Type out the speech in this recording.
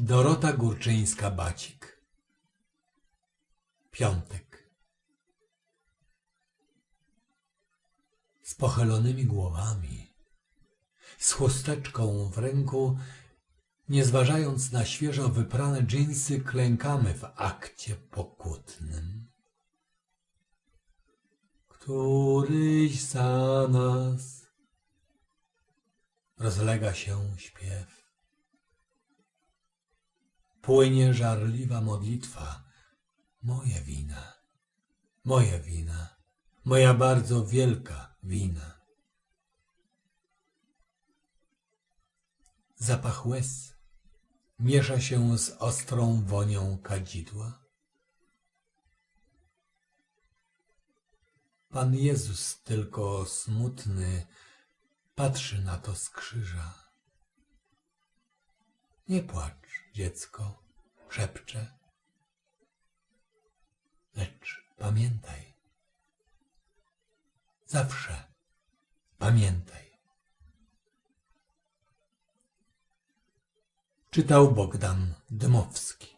Dorota Górczyńska-Bacik Piątek Z pochylonymi głowami, z chusteczką w ręku, nie zważając na świeżo wyprane dżinsy, klękamy w akcie pokutnym. Któryś za nas rozlega się śpiew. Płynie żarliwa modlitwa. Moje wina, moja wina, moja bardzo wielka wina. Zapach łez miesza się z ostrą wonią kadzidła. Pan Jezus tylko smutny patrzy na to z krzyża. Nie płacz, dziecko, szepcze. Lecz pamiętaj. Zawsze pamiętaj. Czytał Bogdan Dmowski.